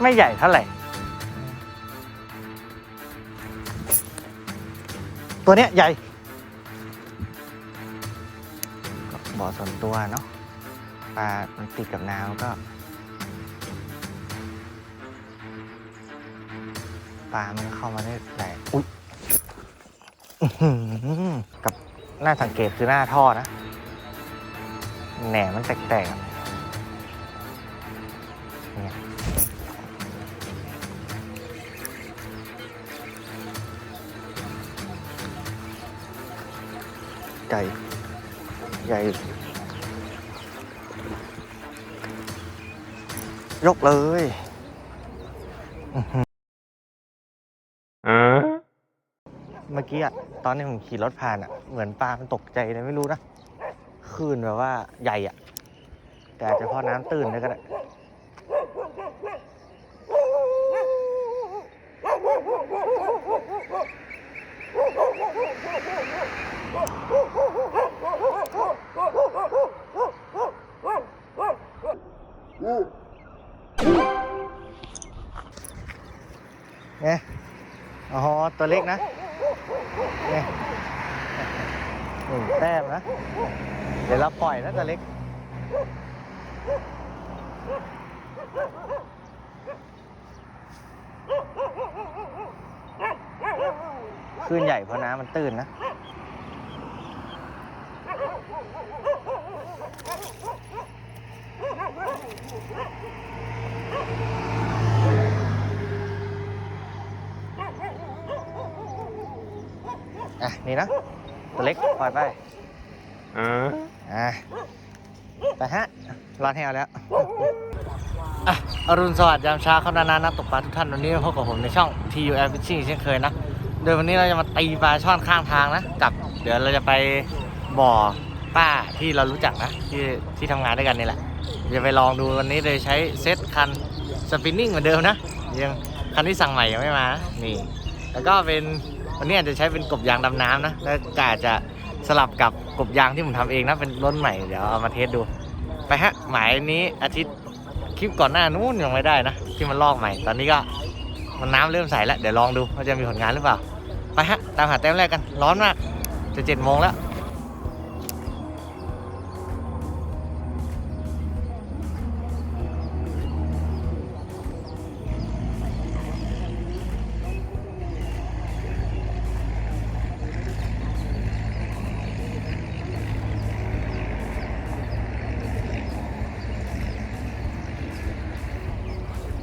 ไม่ใหญ่เท่าไหร่ ตัวเนี้ยใหญ่ก็บ่อส่วนตัวเนาะปลามันติดกับน้ำก็ปลามันเข้ามาได้หลายอุ๊ยกับหน้าสังเกตคือหน้าท่อนะ แหนมันแตกๆเนี่ย ใหญ่ใหญ่ยกเลยอื้อหือเมื่อกี้อะตอนที่ผมขี่รถผ่านอะเหมือนปลามันตกใจเลยไม่รู้นะคลื่นแบบว่าใหญ่อะแต่อาจจะเพราะน้ำตื้นด้วยก็ได้ ตัวเล็กนะนี่หนึ่งแต้มนะ เดี๋ยวเราปล่อยนะตัวเล็กคลื่นใหญ่เพราะน้ำมันตื้นนะ อะนี่นะ ตัวเล็กปล่อยไปอะไปฮะรอดแฮวแล้วอะอรุณสวัสดิ์ยามเช้าครับนานานักตกปลาทุกท่านวันนี้พบกับผมในช่อง TU Air Fishing เช่นเคยนะโดยวันนี้เราจะมาตีปลาช่อนข้างทางนะกับ เดี๋ยวเราจะไปบ่อป้าที่เรารู้จักนะ ที่ที่ทำงานด้วยกันนี่แหละจะไปลองดูวันนี้โดยใช้เซตคันสปินนิ่งเหมือนเดิมนะยังคันที่สั่งใหม่ยังไม่มานะนี่ แล้วก็เป็น วันนี้อาจจะใช้เป็นกบยางดำน้ำนะ แล้วก็อาจจะสลับกับกบยางที่ผมทำเองนะ เป็นรุ่นใหม่ เดี๋ยวเอามาเทสดู ไปฮะ หมายนี้อาทิตย์คลิปก่อนหน้านู้นยังไม่ได้นะ ที่มันลอกใหม่ ตอนนี้ก็มันน้ำเริ่มใสแล้ว เดี๋ยวลองดูว่าจะมีผลงานหรือเปล่า ไปฮะ ตามหาแต้มแรกกัน ร้อนมาก จะเจ็ดโมงแล้ว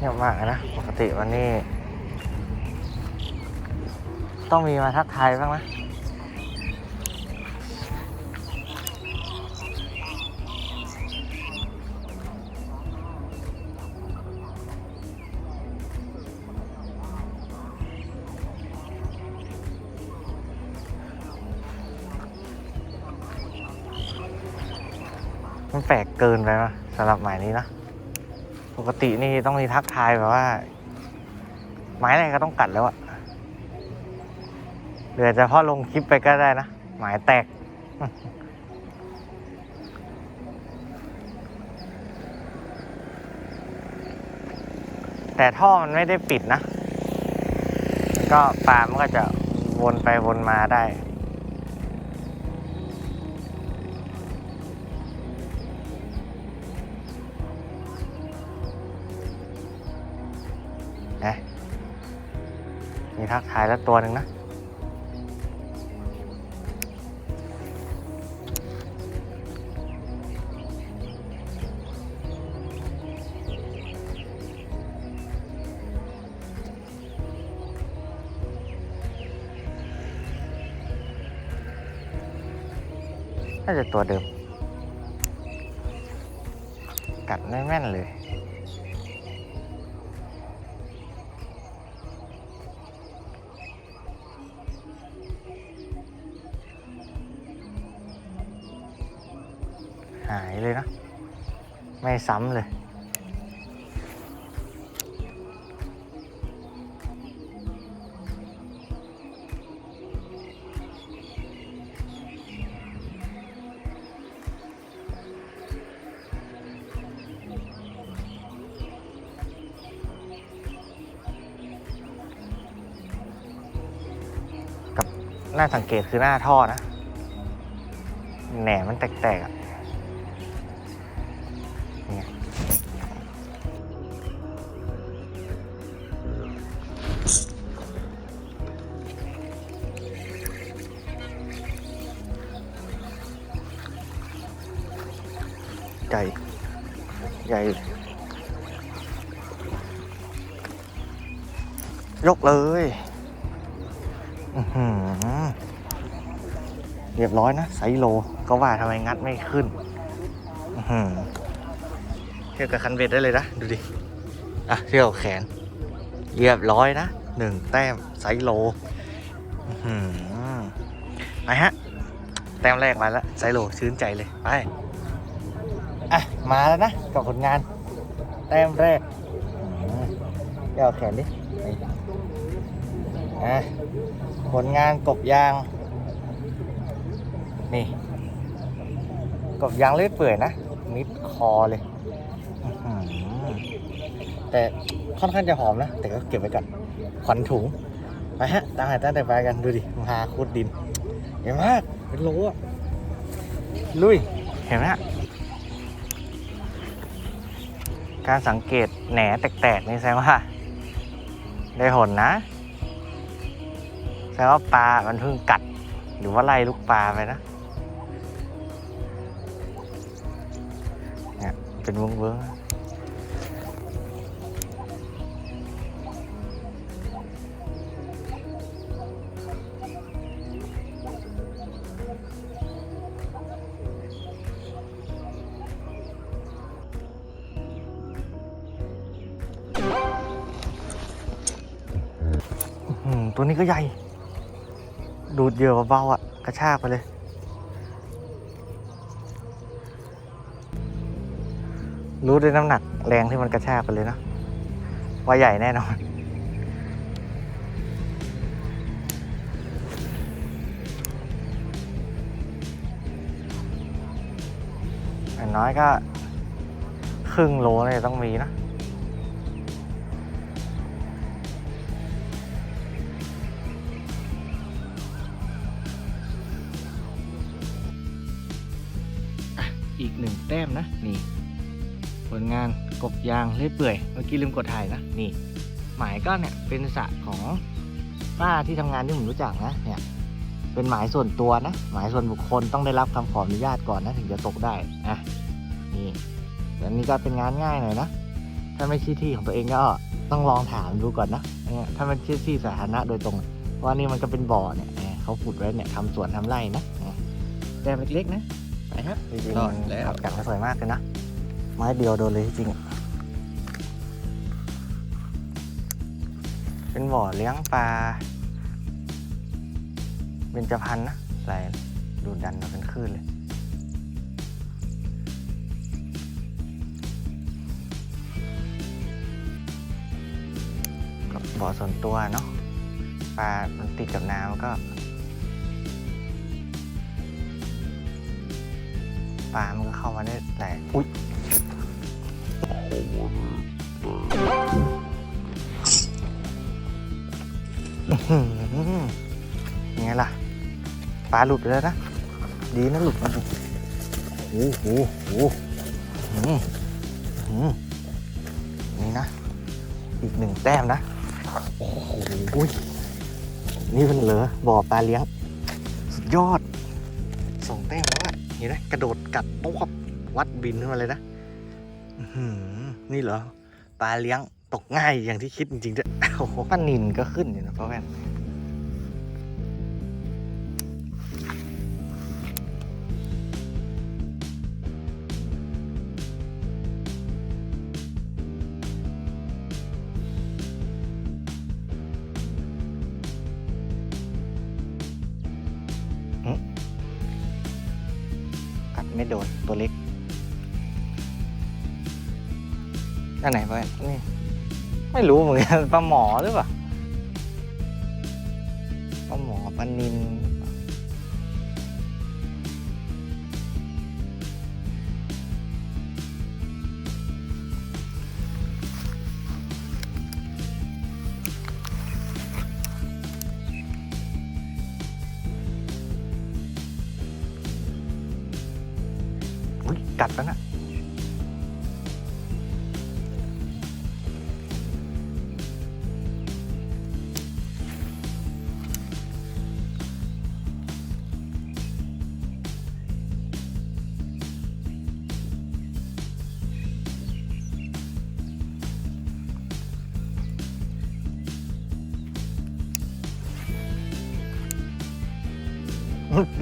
ียบมากนะ ปกติวันนี้ ต้องมีมาทักทายบ้างนะมันแปลกเกินไปนะสำหรับหมายนี้นะ ปกตินี่ต้องมีทักทายแบบว่า ไม้อะไรก็ต้องกัดแล้วอะเหลือจะพ่อลงคลิปไปก็ได้นะ หมายแตก แต่ท่อมันไม่ได้ปิดนะ ก็ปลามันก็จะวนไปวนมาได้ มีทักทายแล้วตัวหนึ่งนะน่าจะตัวเดิม กัดไม่แม่นเลย หายเลยนะ ไม่ซ้ำเลย กับหน้าสังเกตคือหน้าท่อนะ แหนมันแตกๆอะ ยกเลยเรียบร้อยนะไซโล ก็ว่าทำไมงัดไม่ขึ้นเทียบกับคันเบ็ดได้เลยนะ ดูดิ อะเที่ยบกับแขน เรียบร้อยนะหนึ่งแต้มไซโลไปฮะ แต้มแรกมาแล้วไซโลชื่นใจเลย ไป อะ มาแล้วนะ กับผลงาน แต้มแรก เดี๋ยวแขนดินี่อะผลงานกบยาง นี่ กบยางเลื่อยเปื่อยนะ มิดคอเลย แต่ค่อนข้างจะหอมนะ แต่ก็เก็บไว้ก่อนขวัญถุงไปฮะตามหาตั้งแต่ไปกันดูดิมาหาคุดดินเห็นมากเป็นโลอะลุย เห็นไหมฮะการสังเกตแหนแตกๆนี่แสดงว่า ได้ผลนะแสดงว่าปลา มันเพิ่งกัด หรือว่าไล่ลูกปลาไปนะเนี่ยเป็นวงเวิ้งๆ ตัวนี้ก็ใหญ่ ดูดเหยื่อเบาๆอะ กระชากไปเลย รู้ด้วยน้ำหนักแรงที่มันกระชากไปเลยนะว่าใหญ่แน่นอน อย่างน้อยก็ ครึ่งโลเนี่ยต้องมีนะ อีกหนึ่งแต้มนะนี่ ผลงานกบยางเลื่อยเปื่อยเมื่อกี้ลืมกดถ่ายนะนี่ หมายก็เนี่ยเป็นสระของป้าที่ทำงานที่ผมรู้จักนะเนี่ยเป็นหมายส่วนตัวนะ หมายส่วนบุคคลต้องได้รับคำขออนุญาตก่อนนะถึงจะตกได้อะนี่อันนี้ก็เป็นงานง่ายหน่อยนะถ้าไม่ใช่ที่ของตัวเองก็ต้องลองถามดูก่อนนะเนี่ยถ้ามันใช่ที่สาธารณะโดยตรงว่านี่มันก็เป็นบ่อเนี่ยเขาขุดไว้เนี่ยทำสวนทำไร่นะแต้มเล็กๆนะ ไปครับจริงๆรอดมันแล้วอากาศมันสวยมากเลยนะ ไม้เดียวโดนเลยจริงๆเป็นบ่อเลี้ยงปลาเป็นจพันธุ์นะไหลดูดันมาเป็นคลื่นเลยก็บ่อส่วนตัวเนาะปลามันติดกับน้ำก็ ปลามันก็เข้ามาได้หลายอุ้ยยังไงล่ะปลาหลุดไปแล้วนะ ดีนะหลุดมาโอ้โหโอ้โหนี่นะ อีกหนึ่งแต้มนะ โอ้โหนี่มันเหลือบ่อปลาเลี้ยง สุดยอด ห็นไหมกระโดดกัดป๊บวัดบินขึ้นมาเลยนะนี่เหรอปลาเลี้ยงตกง่ายอย่างที่คิดจริงๆด้วยโอ้โหปลานินก็ขึ้นอยู่นะพ่อแม่ ไม่โดนตัวเล็กอันไหนไปนนี่ ไม่รู้เหมือนกันปลาหมอหรือเปล่าปลาหมอปลานิน กัดแล้วนะ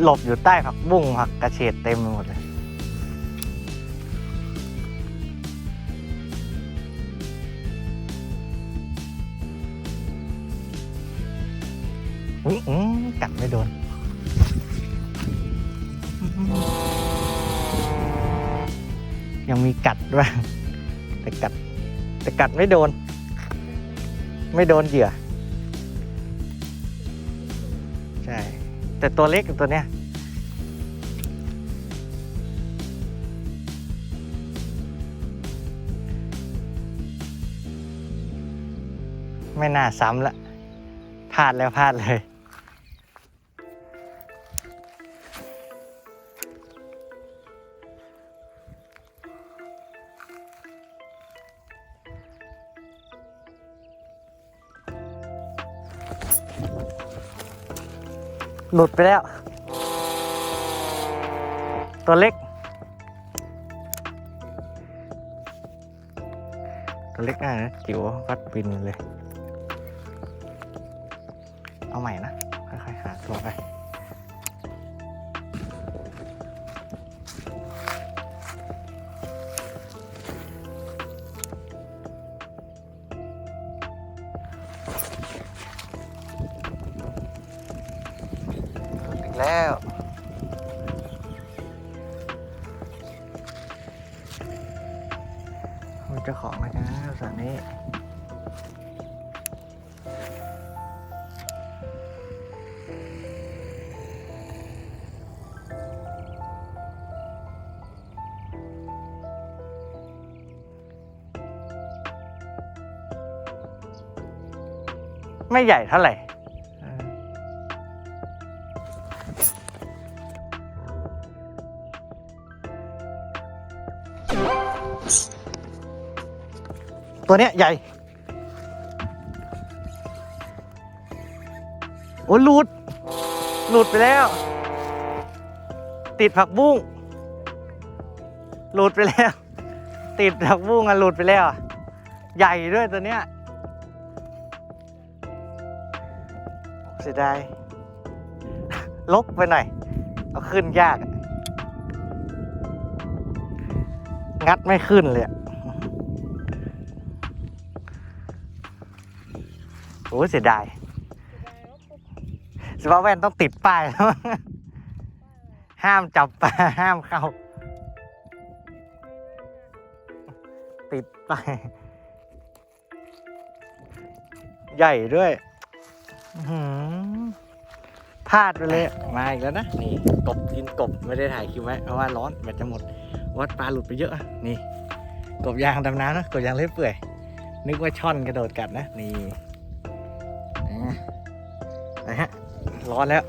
หลบอยู่ใต้ผักบุ้งผักกระเฉดเต็มไปหมดเลย อุ้ยกัดไม่โดนยังมีกัดด้วยแต่กัด แต่กัดไม่โดน ไม่โดนเหยื่อ ใช่ แต่ตัวเล็กตัวเนี้ยไม่น่าซ้ำละพลาดแล้วพลาดเลย หลุดไปแล้ว ตัวเล็ก ตัวเล็กน่านะจิ๋ววัดปินเลย แล้วมันเจ้าของนะจ๊ะสัตว์นี้ไม่ใหญ่เท่าไหร่ ตัวเนี้ยใหญ่ โอ้หลุด หลุดไปแล้ว ติดผักบุ้ง หลุดไปแล้ว ติดผักบุ้งอะหลุดไปแล้ว ใหญ่ด้วยตัวเนี้ยเสียดายลกไปหน่อย เอาขึ้นยาก งัดไม่ขึ้นเลย โอ้เสียดายสปาแว่นต้องติดป้ายแล้วห้ามจับปลาห้ามเข้า ติดป้ายใหญ่ด้วยอื้อหือพลาดไปเลย มาอีกแล้วนะ นี่กบกินกบไม่ได้ถ่ายคลิปไว้เพราะว่าร้อนแบตจะหมด วัดปลาหลุดไปเยอะอะนี่ กบยางดำน้ำนะ กบยางเลื้อยเปื่อย นึกว่าช่อนกระโดดกัดนะ นี่ อะฮะ ร้อนแล้ว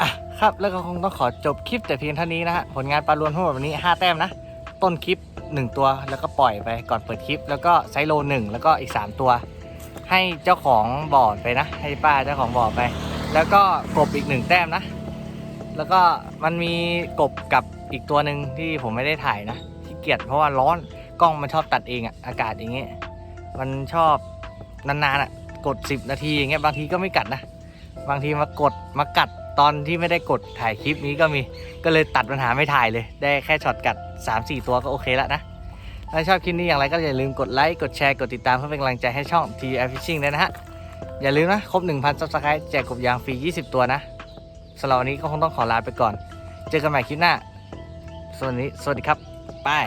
อะครับแล้วก็คงต้องขอจบคลิปแต่เพียงเท่านี้นะฮะ ผลงานปลารวนทั้งหมดวันนี้ 5 แต้มนะ ต้นคลิป 1 ตัวแล้วก็ปล่อยไปก่อนเปิดคลิป แล้วก็ไซโล 1 แล้วก็อีก 3 ตัว ให้เจ้าของบ่อไปนะ ให้ป้าเจ้าของบ่อไป แล้วก็กบอีกหนึ่งแต้มนะ แล้วก็มันมีกบกับอีกตัวหนึ่งที่ผมไม่ได้ถ่ายนะที่เกียจเพราะว่าร้อนกล้องมันชอบตัดเองอะอากาศอย่างเงี้ยมันชอบ นานๆอะกด 10 นาทีอย่างเงี้ยบางทีก็ไม่กัดนะ บางทีมากดมากัดตอนที่ไม่ได้กดถ่ายคลิปนี้ก็มีก็เลยตัดปัญหาไม่ถ่ายเลย ได้แค่ช็อตกัด 3-4 ตัวก็โอเคแล้วนะ ถ้าชอบคลิปนี้อย่างไรก็อย่าลืมกดไลค์กดแชร์กดติดตามเพื่อเป็นกำลังใจให้ช่อง t f Fishing ด้วยนะฮะอย่าลืมนะครบ 1,000 subscribe แจกกบยางฟรี 20 ตัวนะสำหรับวันนี้ก็คงต้องขอลาไปก่อน เจอกันใหม่คลิปหน้าส่วนนี้สวัสดีครับบาย